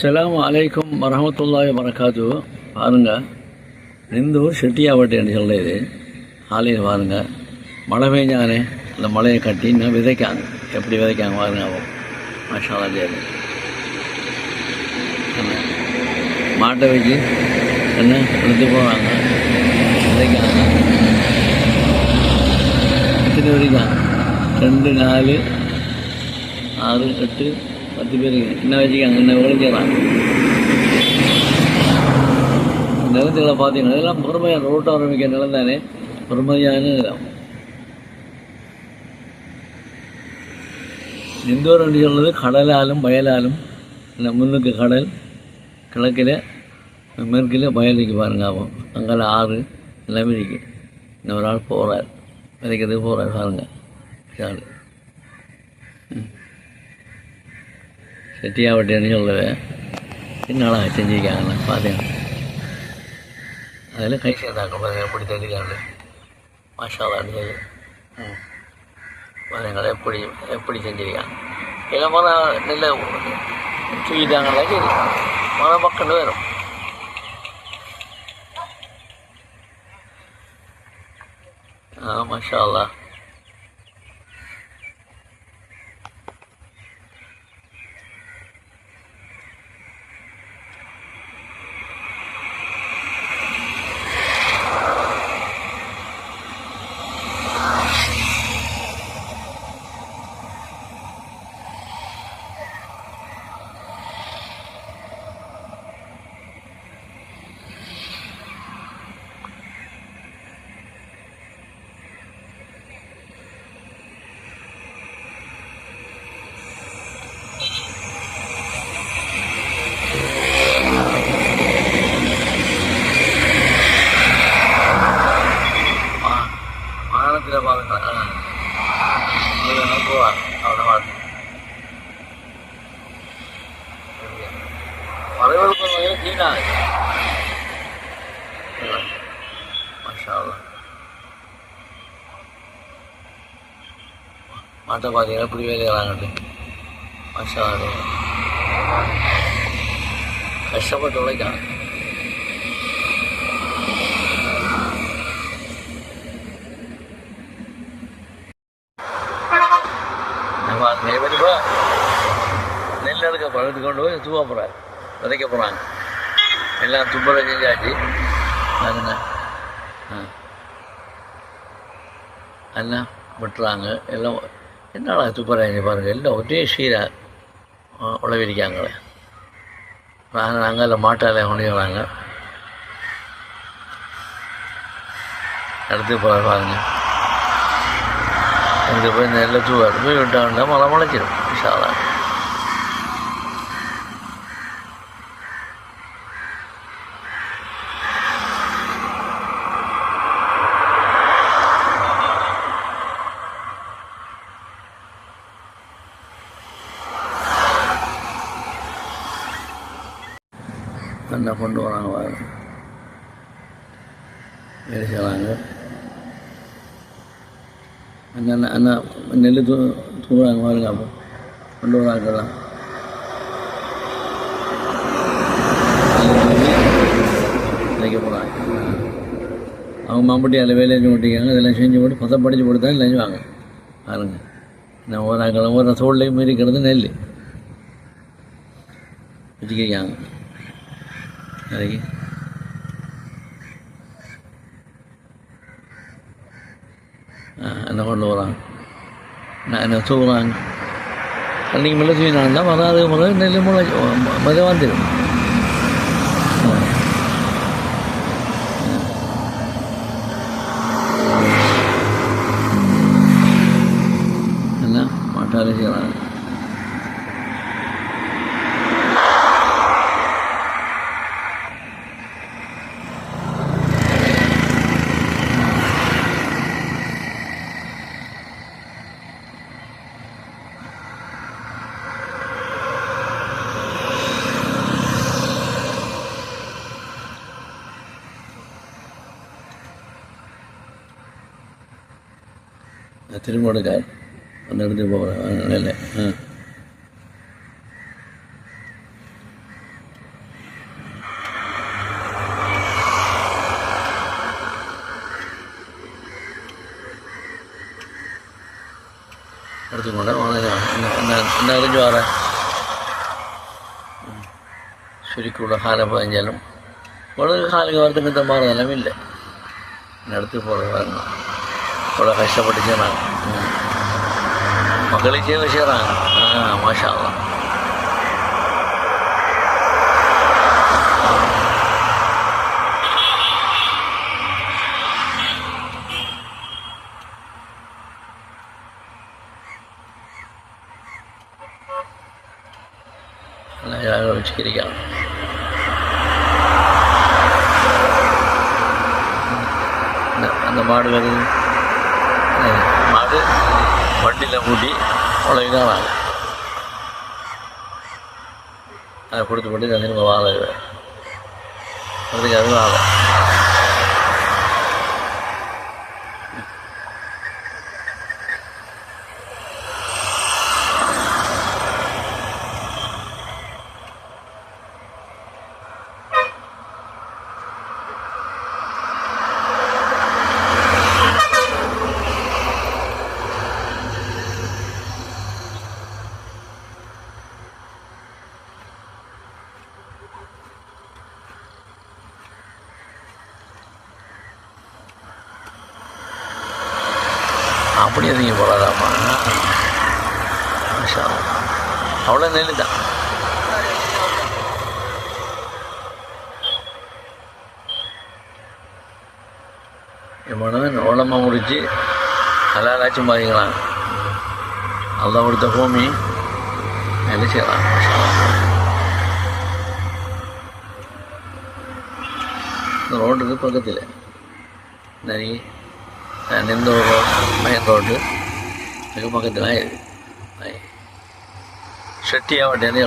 அஸ்லாம் அலைக்கும் வரமத்துல்லாஹி வரகாத்து பாருங்க. இந்த ஊர் செட்டியாவட்டி என்று சொல்லுது. ஆலையில் பாருங்க. மழை பெஞ்சானே அந்த மழையை கட்டி இன்னும் விதைக்காங்க. எப்படி விதைக்காங்க பாருங்க அவன் மாஷா மாட்டை வச்சு என்ன எடுத்து போகிறாங்க விதைக்காங்க. எத்தனை விதைக்காங்க. ரெண்டு நாலு ஆறு எட்டு பத்து பேருங்க என்ன வச்சுக்காங்க என்ன விளைஞ்சிடறாங்க நிலத்துகளை பார்த்தீங்கன்னா இதெல்லாம் பொறுமையாக ரோட்டை ஆரம்பிக்க நிலம் தானே. பொறுமையான நிலம். இந்தோர் என்று சொல்வது கடலாலும் வயலாலும் இந்த முன்னுக்கு கடல் கிழக்கில் மேற்கில் வயலுக்கு பாருங்க ஆகும் அங்கே ஆறு எல்லாமே இருக்கு. இன்னொரு ஆள் போகிறார் விதைக்கிறதுக்கு போகிறார் பாருங்கள் ஆள் செட்டியாவட்டின்னு சொல்லுவேன் என்னடா செஞ்சுருக்காங்கண்ணா பார்த்தேன் அதில் கை சேர்ந்தாங்க பாருங்க எப்படி தெரிஞ்சுக்காங்க மாஷாலா இருந்தது பாருங்களா எப்படி எப்படி செஞ்சிருக்காங்க. இல்லை மரம் நெல்லை தூக்கிட்டாங்களா சரி மரம் பக்கம் வரும். ஆ மாஷாலா time. கீழாங்க மாஷா மாட்டை பார்த்தீங்கன்னா இப்படி வேலையை வாங்கிட்டு அல்லாஹ். கஷ்டப்பட்டு உழைக்காங்க நம்ம நெல் எடுக்க பழத்து கொண்டு போய் தூவ போகிறார் விதைக்க போகிறாங்க எல்லாம் துப்புரை செஞ்சாச்சு அதுங்க ஆ. எல்லாம் விட்டுறாங்க. எல்லாம் என்னடா துப்புரை பாருங்கள் எல்லாம் ஒரே சீராக உழவிருக்காங்களே நாங்கள் நாங்கள் அதில் மாட்டால் உழைக்கிறாங்க அடுத்து போகிற பாருங்க. அங்கே போய் நெல்லை தூவாரு போய் விட்டாங்கன்னா மழை முளைச்சிடும் விஷாலா என்ன கொண்டு வராங்க பாருங்க. வேலை செய்கிறாங்க அங்கே அண்ணா அண்ணா நெல் தூ தூங்குறாங்க பாருங்க அப்போ. கொண்டு வராங்கலாம் நினைக்க போகிறாங்க அவங்க மாம்பட்டி அதில் வேலை செஞ்சு ஓட்டிக்காங்க இதெல்லாம் செஞ்சு போட்டு பதப்படுத்தி போட்டு தான் செஞ்சுவாங்க பாருங்க. நான் ஒரு அங்கே ஒரு தோல்லையும் மீறி நெல் வச்சுக்கிறாங்க அதுக்கு என்ன கொண்டு வராங்க நான் என்ன தூங்குறாங்க அன்றைக்கி மேலே தூங்கினாங்கன்னா வராது முதல் நெல் முளை மத வந்துடும் எல்லாம் மாட்டாலே செய்கிறாங்க തിരുമോടുകാർ പന്ത്രണ്ടിന് പോകാണല്ലേ ആ. അടുത്ത് കൊണ്ട് ശരിക്കുള്ള ഹാല പതിഞ്ഞാലും വളരെ കാലകാലത്തിന് മാറാനമില്ല അടുത്ത് പോകാറുണ്ട് இவ்வளோ கஷ்டப்பட்டு செய்கிறாங்க மக்களுக்கு சேவை செய்கிறாங்க மாஷா நல்லா வச்சுக்கிறீங்க அந்த மாடு வருது மாடு வண்டியில் பூட்டி உலகம் நான் அதை கொடுத்து போட்டு திரும்ப வாழ அதுக்கு அதுவும் வாழை. அப்படியே நீங்கள் போகலாமா அவ்வளோ நெல் தான் இவ்வளவு ஓலமாக முடித்து ஹலாலாச்சும் பாதிக்கலாம் அதான் கொடுத்த பூமி என்ன செய்யலாம்? இந்த ரோட்டுக்கு பக்கத்தில். நிறைய നിന്നൂർ മെയിൻ റോഡ് പക്കത്തിൽ ഷെട്ടിയാവട്ടെ നീ